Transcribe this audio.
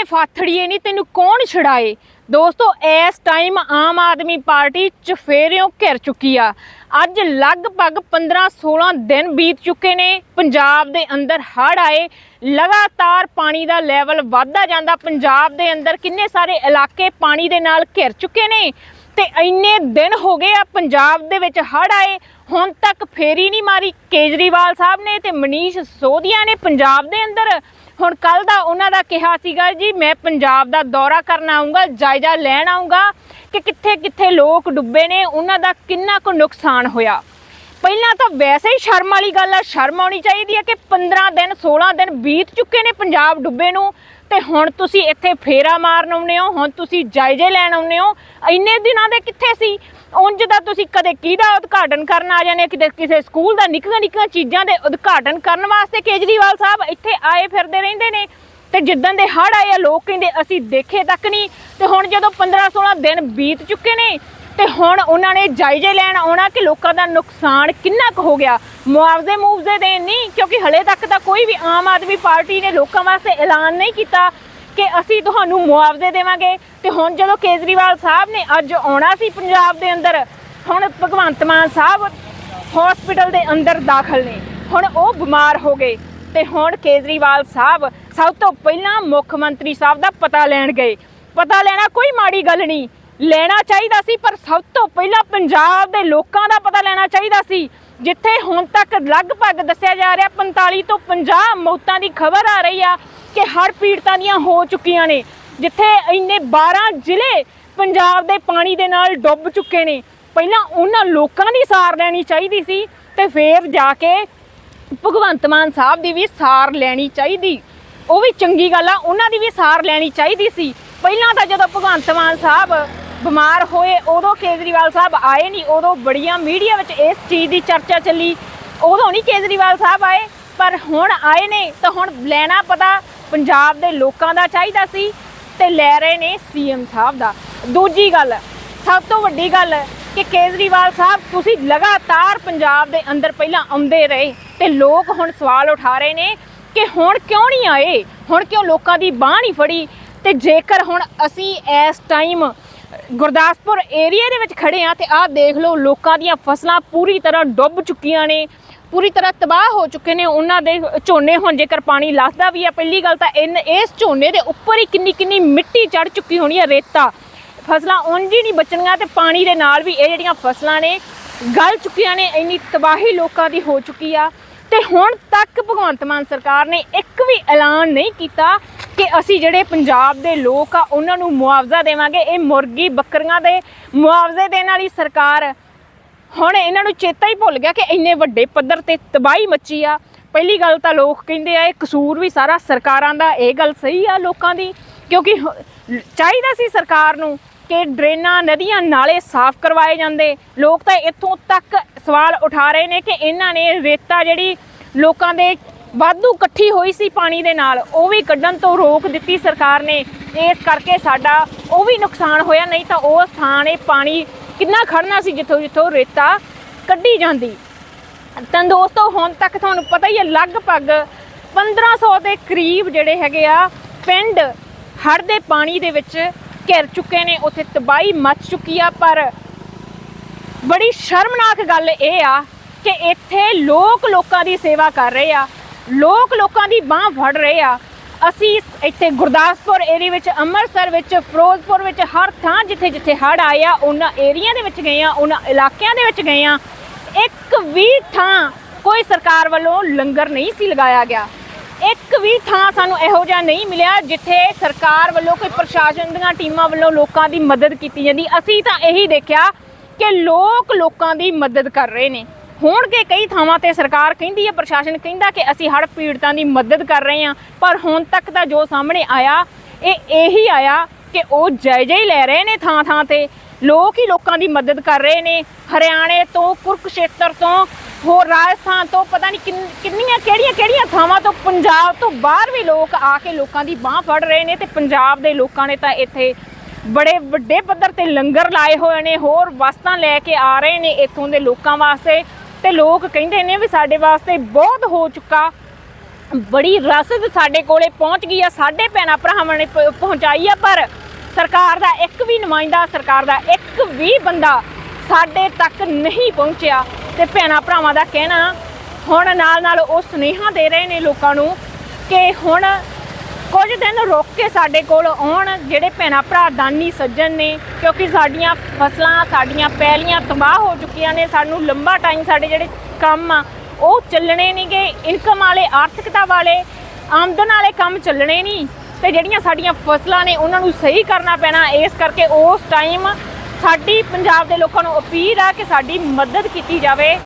ਵੇ ਫਾਥੜੀਏ ਨਹੀਂ ਤੈਨੂੰ ਕੌਣ ਛੜਾਏ ਦੋਸਤੋ, ਇਸ ਟਾਈਮ ਆਮ ਆਦਮੀ ਪਾਰਟੀ ਚਫੇਰਿਓਂ ਘਿਰ ਚੁੱਕੀ ਆ। ਅੱਜ ਲਗਭਗ 15-16 ਦਿਨ ਬੀਤ ਚੁੱਕੇ ਨੇ। ਪੰਜਾਬ ਦੇ ਅੰਦਰ ਹੜ੍ਹ ਆਏ। ਲਗਾਤਾਰ ਪਾਣੀ ਦਾ ਲੈਵਲ ਵਧਦਾ ਜਾਂਦਾ। ਪੰਜਾਬ ਦੇ ਅੰਦਰ ਕਿੰਨੇ ਸਾਰੇ ਇਲਾਕੇ ਪਾਣੀ ਦੇ ਨਾਲ ਘਿਰ ਚੁੱਕੇ ਨੇ। ਤੇ ਇੰਨੇ ਦਿਨ ਹੋ ਗਏ ਆ ਪੰਜਾਬ ਦੇ ਵਿੱਚ ਹੜ੍ਹ ਆਏ। ਹੁਣ ਤੱਕ ਫੇਰੀ ਨਹੀਂ ਮਾਰੀ ਕੇਜਰੀਵਾਲ ਸਾਹਿਬ ਨੇ ਤੇ ਮਨੀਸ਼ ਸੋਧੀਆ ਨੇ ਪੰਜਾਬ ਦੇ ਅੰਦਰ। ਹੁਣ ਕੱਲ ਦਾ ਉਹਨਾਂ ਦਾ ਕਿਹਾ ਸੀਗਾ ਜੀ, ਮੈਂ ਪੰਜਾਬ ਦਾ ਦੌਰਾ ਕਰਨ ਆਉਂਗਾ ਜਾਇਜ਼ਾ ਲੈਣ ਆਉਂਗਾ ਕਿ ਕਿੱਥੇ ਕਿੱਥੇ ਲੋਕ ਡੁੱਬੇ ਨੇ, ਉਹਨਾਂ ਦਾ ਕਿੰਨਾ ਕੁ ਨੁਕਸਾਨ ਹੋਇਆ। ਪਹਿਲਾਂ ਤਾਂ ਵੈਸੇ ਹੀ ਸ਼ਰਮ ਵਾਲੀ ਗੱਲ ਆ, ਸ਼ਰਮ ਆਉਣੀ ਚਾਹੀਦੀ ਹੈ ਕਿ 15 ਦਿਨ 16 ਦਿਨ ਬੀਤ ਚੁੱਕੇ ਨੇ ਪੰਜਾਬ ਡੁੱਬੇ ਨੂੰ। ਤੇ ਹੁਣ ਤੁਸੀਂ ਇੱਥੇ ਫੇਰਾ ਮਾਰਨ ਆਉਂਦੇ ਹੋ ਹੁਣ ਤੁਸੀਂ ਜਾਇਜ਼ੇ ਲੈਣ ਆਉਂਦੇ ਹੋ ਇੰਨੇ ਦਿਨਾਂ ਦੇ ਕਿੱਥੇ ਸੀ? ਉਂਝ ਤਾਂ ਤੁਸੀਂ ਕਦੇ ਕਿਹਦਾ ਉਦਘਾਟਨ ਕਰਨ ਆ ਜਾਂਦੇ ਹੋ, ਕਿਤੇ ਕਿਸੇ ਸਕੂਲ ਦਾ ਨਿੱਕੀਆਂ ਨਿੱਕੀਆਂ ਚੀਜ਼ਾਂ ਦੇ ਉਦਘਾਟਨ ਕਰਨ ਵਾਸਤੇ ਕੇਜਰੀਵਾਲ ਸਾਹਿਬ ਇੱਥੇ ਆਏ ਫਿਰਦੇ ਰਹਿੰਦੇ ਨੇ। ਤੇ ਜਿੱਦਾਂ ਦੇ ਹੜ੍ਹ ਆਏ ਆ ਲੋਕ ਕਹਿੰਦੇ ਅਸੀਂ ਦੇਖੇ ਤੱਕ ਨਹੀਂ। ਤੇ ਹੁਣ ਜਦੋਂ 15 16 ਦਿਨ ਬੀਤ ਚੁੱਕੇ ਨੇ ਤੇ ਹੁਣ ਉਹਨਾਂ ਨੇ ਜਾਇਜ਼ੇ ਲੈਣ ਆਉਣਾ ਕਿ ਲੋਕਾਂ ਦਾ ਨੁਕਸਾਨ ਕਿੰਨਾ ਕੁ ਹੋ ਗਿਆ? ਮੁਆਵਜ਼ੇ ਮੁਆਵਜ਼ੇ ਦੇਣ ਨਹੀਂ, ਕਿਉਂਕਿ ਹਲੇ ਤੱਕ ਤਾਂ ਕੋਈ ਵੀ ਆਮ ਆਦਮੀ ਪਾਰਟੀ ਨੇ ਲੋਕਾਂ ਵਾਸਤੇ ਐਲਾਨ ਨਹੀਂ ਕੀਤਾ ਕਿ ਅਸੀਂ ਤੁਹਾਨੂੰ ਮੁਆਵਜ਼ੇ ਦੇਵਾਂਗੇ। ਤੇ ਹੁਣ ਜਦੋਂ ਕੇਜਰੀਵਾਲ ਸਾਹਿਬ ਨੇ ਅੱਜ ਆਉਣਾ ਸੀ ਪੰਜਾਬ ਦੇ ਅੰਦਰ, ਹੁਣ ਭਗਵੰਤ ਮਾਨ ਸਾਹਿਬ ਹਸਪੀਟਲ ਦੇ ਅੰਦਰ ਦਾਖਲ ਨੇ। ਹੁਣ ਉਹ ਬਿਮਾਰ ਹੋ ਗਏ। ਤੇ ਹੁਣ ਕੇਜਰੀਵਾਲ ਸਾਹਿਬ ਸਭ ਤੋਂ ਪਹਿਲਾਂ ਮੁੱਖ ਮੰਤਰੀ ਸਾਹਿਬ ਦਾ ਪਤਾ ਲੈਣ ਗਏ। ਪਤਾ ਲੈਣਾ ਕੋਈ ਮਾੜੀ ਗੱਲ ਨਹੀਂ। ਲੈਣਾ ਚਾਹੀਦਾ ਸੀ, ਪਰ ਸਭ ਤੋਂ ਪਹਿਲਾਂ ਪੰਜਾਬ ਦੇ ਲੋਕਾਂ ਦਾ ਪਤਾ ਲੈਣਾ ਚਾਹੀਦਾ ਸੀ, ਜਿੱਥੇ ਹੁਣ ਤੱਕ ਲਗਭਗ ਦੱਸਿਆ ਜਾ ਰਿਹਾ 45 ਤੋਂ 50 ਮੌਤਾਂ ਦੀ ਖਬਰ ਆ ਰਹੀ ਆ ਕਿ ਹਰ ਪੀੜਤਾਂ ਦੀਆਂ ਹੋ ਚੁੱਕੀਆਂ ਨੇ, ਜਿੱਥੇ ਇੰਨੇ 12 ਜ਼ਿਲ੍ਹੇ ਪੰਜਾਬ ਦੇ ਪਾਣੀ ਦੇ ਨਾਲ ਡੁੱਬ ਚੁੱਕੇ ਨੇ। ਪਹਿਲਾਂ ਉਹਨਾਂ ਲੋਕਾਂ ਦੀ ਸਾਰ ਲੈਣੀ ਚਾਹੀਦੀ ਸੀ ਤੇ ਫੇਰ ਜਾ ਕੇ ਭਗਵੰਤ ਮਾਨ ਸਾਹਿਬ ਦੀ ਵੀ ਸਾਰ ਲੈਣੀ ਚਾਹੀਦੀ। ਉਹ ਵੀ ਚੰਗੀ ਗੱਲ ਆ, ਉਹਨਾਂ ਦੀ ਵੀ ਸਾਰ ਲੈਣੀ ਚਾਹੀਦੀ ਸੀ। ਪਹਿਲਾਂ ਤਾਂ ਜਦੋਂ ਭਗਵੰਤ ਮਾਨ ਸਾਹਿਬ ਬਿਮਾਰ ਹੋਏ, ਉਦੋਂ ਕੇਜਰੀਵਾਲ ਸਾਹਿਬ ਆਏ ਨਹੀਂ, ਉਦੋਂ ਬੜੀਆਂ ਮੀਡੀਆ ਵਿੱਚ ਇਸ ਚੀਜ਼ ਦੀ ਚਰਚਾ ਚੱਲੀ। ਉਦੋਂ ਨਹੀਂ ਕੇਜਰੀਵਾਲ ਸਾਹਿਬ ਆਏ, ਪਰ ਹੁਣ ਆਏ ਨੇ, ਤਾਂ ਹੁਣ ਲੈਣਾ ਪਤਾ ਪੰਜਾਬ ਦੇ ਲੋਕਾਂ ਦਾ ਚਾਹੀਦਾ ਸੀ ਤੇ ਲੈ ਰਹੇ ਨੇ ਸੀਐਮ ਸਾਹਿਬ ਦਾ। ਦੂਜੀ ਗੱਲ, ਸਭ ਤੋਂ ਵੱਡੀ ਗੱਲ ਕਿ ਕੇਜਰੀਵਾਲ ਸਾਹਿਬ, ਤੁਸੀਂ ਲਗਾਤਾਰ ਪੰਜਾਬ ਦੇ ਅੰਦਰ ਪਹਿਲਾਂ ਆਉਂਦੇ ਰਹੇ ਤੇ ਲੋਕ ਹੁਣ ਸਵਾਲ ਉਠਾ ਰਹੇ ਨੇ ਕਿ ਹੁਣ ਕਿਉਂ ਨਹੀਂ ਆਏ? ਹੁਣ ਕਿਉਂ ਲੋਕਾਂ ਦੀ ਬਾਹ ਨਹੀਂ ਫੜੀ? ਤੇ ਜੇਕਰ ਹੁਣ ਅਸੀਂ ਇਸ ਟਾਈਮ ਗੁਰਦਾਸਪੁਰ ਏਰੀਆ ਦੇ ਵਿੱਚ ਖੜੇ ਆ ਤੇ ਆਹ ਦੇਖ ਲਓ ਲੋਕਾਂ ਦੀਆਂ ਫਸਲਾਂ ਪੂਰੀ ਤਰ੍ਹਾਂ ਡੁੱਬ ਚੁੱਕੀਆਂ ਨੇ, ਪੂਰੀ ਤਰ੍ਹਾਂ ਤਬਾਹ ਹੋ ਚੁੱਕੇ ਨੇ, ਉਹਨਾਂ ਦੇ ਝੋਨੇ ਹੁਣ ਜੇਕਰ ਪਾਣੀ ਲੱਥਦਾ ਵੀ ਆ, ਪਹਿਲੀ ਗੱਲ ਤਾਂ ਇਨ, ਇਸ ਝੋਨੇ ਦੇ ਉੱਪਰ ਹੀ ਕਿੰਨੀ ਕਿੰਨੀ ਮਿੱਟੀ ਚੜ ਚੁੱਕੀ ਹੋਣੀ ਆ ਰੇਤਾ। ਫਸਲਾਂ ਉਂਝ ਹੀ ਨਹੀਂ ਬਚਣੀਆਂ ਤੇ ਪਾਣੀ ਦੇ ਨਾਲ ਵੀ ਇਹ ਜਿਹੜੀਆਂ ਫਸਲਾਂ ਨੇ ਗਲ ਚੁੱਕੀਆਂ ਨੇ, ਇੰਨੀ ਤਬਾਹੀ ਲੋਕਾਂ ਦੀ ਹੋ ਚੁੱਕੀ ਆ। ਤੇ ਹੁਣ ਤੱਕ ਭਗਵੰਤ ਮਾਨ ਸਰਕਾਰ ਨੇ ਇੱਕ ਵੀ ਐਲਾਨ ਨਹੀਂ ਕੀਤਾ ਕਿ ਅਸੀਂ ਜਿਹੜੇ ਪੰਜਾਬ ਦੇ ਲੋਕ ਆ, ਉਹਨਾਂ ਨੂੰ ਮੁਆਵਜ਼ਾ ਦੇਵਾਂਗੇ। ਇਹ ਮੁਰਗੀ ਬੱਕਰੀਆਂ ਦੇ ਮੁਆਵਜ਼ੇ ਦੇਣ ਵਾਲੀ ਸਰਕਾਰ ਹੁਣ ਇਹਨਾਂ ਨੂੰ ਚੇਤਾ ਹੀ ਭੁੱਲ ਗਿਆ ਕਿ ਇੰਨੇ ਵੱਡੇ ਪੱਧਰ ਤੇ ਤਬਾਹੀ ਮੱਚੀ ਆ। ਪਹਿਲੀ ਗੱਲ ਤਾਂ ਲੋਕ ਕਹਿੰਦੇ ਆ, ਇਹ ਕਸੂਰ ਵੀ ਸਾਰਾ ਸਰਕਾਰਾਂ ਦਾ। ਇਹ ਗੱਲ ਸਹੀ ਆ ਲੋਕਾਂ ਦੀ, ਕਿਉਂਕਿ ਚਾਹੀਦਾ ਸੀ ਸਰਕਾਰ ਨੂੰ ਕਿ ਡਰੇਨਾਂ, ਨਦੀਆਂ, ਨਾਲੇ ਸਾਫ਼ ਕਰਵਾਏ ਜਾਂਦੇ। ਲੋਕ ਤਾਂ ਇੱਥੋਂ ਤੱਕ ਸਵਾਲ ਉਠਾ ਰਹੇ ਨੇ ਕਿ ਇਹਨਾਂ ਨੇ ਰੇਤਾ ਜਿਹੜੀ ਲੋਕਾਂ ਦੇ ਵਾਧੂ ਇਕੱਠੀ ਹੋਈ ਸੀ ਪਾਣੀ ਦੇ ਨਾਲ, ਉਹ ਵੀ ਕੱਢਣ ਤੋਂ ਰੋਕ ਦਿੱਤੀ ਸਰਕਾਰ ਨੇ। ਇਸ ਕਰਕੇ ਸਾਡਾ ਉਹ ਵੀ ਨੁਕਸਾਨ ਹੋਇਆ, ਨਹੀਂ ਤਾਂ ਉਹ ਸਥਾਨ, ਇਹ ਪਾਣੀ ਕਿੰਨਾ ਖੜਨਾ ਸੀ, ਜਿੱਥੋਂ ਜਿੱਥੋਂ ਰੇਤਾ ਕੱਢੀ ਜਾਂਦੀ। ਤਾਂ ਦੋਸਤੋ, ਹੁਣ ਤੱਕ ਤੁਹਾਨੂੰ ਪਤਾ ਹੀ ਹੈ, ਲਗਭਗ 1500 ਦੇ ਕਰੀਬ ਜਿਹੜੇ ਹੈਗੇ ਆ, ਪਿੰਡ ਹੜ੍ਹ ਦੇ ਪਾਣੀ ਦੇ ਵਿੱਚ ਘਿਰ ਚੁੱਕੇ ਨੇ, ਉੱਥੇ ਤਬਾਹੀ ਮਚ ਚੁੱਕੀ ਆ, ਪਰ ਬੜੀ ਸ਼ਰਮਨਾਕ ਗੱਲ ਇਹ ਆ ਕਿ ਇੱਥੇ ਲੋਕ ਲੋਕਾਂ ਦੀ ਸੇਵਾ ਕਰ ਰਹੇ ਆ। ਲੋਕ ਲੋਕਾਂ ਦੀ ਬਾਹ ਫੜ ਰਹੇ ਆ। ਅਸੀਂ ਇੱਥੇ ਗੁਰਦਾਸਪੁਰ ਏਰੀਆ ਵਿੱਚ, ਅੰਮ੍ਰਿਤਸਰ ਵਿੱਚ, ਫਿਰੋਜ਼ਪੁਰ ਵਿੱਚ, ਹਰ ਥਾਂ ਜਿੱਥੇ ਜਿੱਥੇ ਹੜ੍ਹ ਆਏ ਆ, ਉਹਨਾਂ ਏਰੀਆ ਦੇ ਵਿੱਚ ਗਏ ਆ, ਉਹਨਾਂ ਇਲਾਕਿਆਂ ਦੇ ਵਿੱਚ ਗਏ ਆ। ਇੱਕ ਵੀ ਥਾਂ ਕੋਈ ਸਰਕਾਰ ਵੱਲੋਂ ਲੰਗਰ ਨਹੀਂ ਸੀ ਲਗਾਇਆ ਗਿਆ। ਇੱਕ ਵੀ ਥਾਂ ਸਾਨੂੰ ਇਹੋ ਜਿਹਾ ਨਹੀਂ ਮਿਲਿਆ ਜਿੱਥੇ ਸਰਕਾਰ ਵੱਲੋਂ ਕੋਈ ਪ੍ਰਸ਼ਾਸਨ ਦੀਆਂ ਟੀਮਾਂ ਵੱਲੋਂ ਲੋਕਾਂ ਦੀ ਮਦਦ ਕੀਤੀ ਜਾਂਦੀ। ਅਸੀਂ ਤਾਂ ਇਹੀ ਦੇਖਿਆ ਕਿ ਲੋਕ ਲੋਕਾਂ ਦੀ ਮਦਦ ਕਰ ਰਹੇ ਨੇ। ਹੋਣਗੇ ਕਈ ਥਾਵਾਂ ਤੇ ਸਰਕਾਰ ਕਹਿੰਦੀ ਹੈ, ਪ੍ਰਸ਼ਾਸਨ ਕਹਿੰਦਾ ਕਿ ਅਸੀਂ ਹੜ੍ਹ ਪੀੜਤਾਂ ਦੀ ਮਦਦ ਕਰ ਰਹੇ ਹਾਂ, ਪਰ ਹੁਣ ਤੱਕ ਦਾ ਜੋ ਸਾਹਮਣੇ ਆਇਆ, ਇਹ ਇਹੀ ਆਇਆ ਕਿ ਉਹ ਜਾਇਜ਼ੇ ਹੀ ਲੈ ਰਹੇ ਨੇ ਥਾਂ ਥਾਂ ਤੇ। ਲੋਕ ਹੀ ਲੋਕਾਂ ਦੀ ਮਦਦ ਕਰ ਰਹੇ ਨੇ। ਹਰਿਆਣੇ ਤੋਂ, ਕੁਰਕਸ਼ੇਤਰ ਤੋਂ, ਹੋਰ ਰਾਜਸਥਾਨ ਤੋਂ, ਪਤਾ ਨਹੀਂ ਕਿੰਨ- ਕਿੰਨੀਆਂ ਕਿਹੜੀਆਂ ਕਿਹੜੀਆਂ ਥਾਵਾਂ ਤੋਂ, ਪੰਜਾਬ ਤੋਂ ਬਾਹਰ ਵੀ ਲੋਕ ਆ ਕੇ ਲੋਕਾਂ ਦੀ ਬਾਹ ਫੜ ਰਹੇ ਨੇ ਤੇ ਪੰਜਾਬ ਦੇ ਲੋਕਾਂ ਨੇ ਤਾਂ ਇੱਥੇ ਬੜੇ ਵੱਡੇ ਪੱਧਰ ਤੇ ਲੰਗਰ ਲਾਏ ਹੋਏ ਨੇ, ਹੋਰ ਵਸਤਾਂ ਲੈ ਕੇ ਆ ਰਹੇ ਨੇ ਇੱਥੋਂ ਦੇ ਲੋਕਾਂ ਵਾਸਤੇ। ਤੇ ਲੋਕ ਕਹਿੰਦੇ ਨੇ ਵੀ ਸਾਡੇ ਵਾਸਤੇ ਬਹੁਤ ਹੋ ਚੁੱਕਾ। ਬੜੀ ਰਸਦ ਸਾਡੇ ਕੋਲੇ ਪਹੁੰਚ ਗਈ ਆ, ਸਾਡੇ ਭੈਣਾਂ ਭਰਾਵਾਂ ਨੇ ਪਹੁੰਚਾਈ ਆ, ਪਰ ਸਰਕਾਰ ਦਾ ਇੱਕ ਵੀ ਨੁਮਾਇੰਦਾ, ਸਰਕਾਰ ਦਾ ਇੱਕ ਵੀ ਬੰਦਾ ਸਾਡੇ ਤੱਕ ਨਹੀਂ ਪਹੁੰਚਿਆ। ਤੇ ਭੈਣਾਂ ਭਰਾਵਾਂ ਦਾ ਕਹਿਣਾ, ਹੁਣ ਨਾਲ ਨਾਲ ਉਹ ਸੁਨੇਹਾ ਦੇ ਰਹੇ ਨੇ ਲੋਕਾਂ ਨੂੰ ਕਿ ਹੁਣ ਕੁਝ ਦਿਨ ਰੁਕ ਕੇ ਸਾਡੇ ਕੋਲ ਆਉਣ ਜਿਹੜੇ ਭੈਣਾਂ ਭਰਾ ਦਾਨੀ ਸੱਜਣ ਨੇ, ਕਿਉਂਕਿ ਸਾਡੀਆਂ ਫਸਲਾਂ, ਸਾਡੀਆਂ ਪੈਲੀਆਂ ਤਬਾਹ ਹੋ ਚੁੱਕੀਆਂ ਨੇ, ਸਾਨੂੰ ਲੰਬਾ ਟਾਈਮ ਸਾਡੇ ਜਿਹੜੇ ਕੰਮ ਆ, ਉਹ ਚੱਲਣੇ ਨਹੀਂਗੇ ਇਨਕਮ ਵਾਲੇ, ਆਰਥਿਕਤਾ ਵਾਲੇ, ਆਮਦਨ ਵਾਲੇ ਕੰਮ ਚੱਲਣੇ ਨਹੀਂ ਤੇ ਜਿਹੜੀਆਂ ਸਾਡੀਆਂ ਫਸਲਾਂ ਨੇ, ਉਹਨਾਂ ਨੂੰ ਸਹੀ ਕਰਨਾ ਪੈਣਾ। ਇਸ ਕਰਕੇ ਉਸ ਟਾਈਮ ਸਾਡੀ ਪੰਜਾਬ ਦੇ ਲੋਕਾਂ ਨੂੰ ਅਪੀਲ ਆ ਕਿ ਸਾਡੀ ਮਦਦ ਕੀਤੀ ਜਾਵੇ।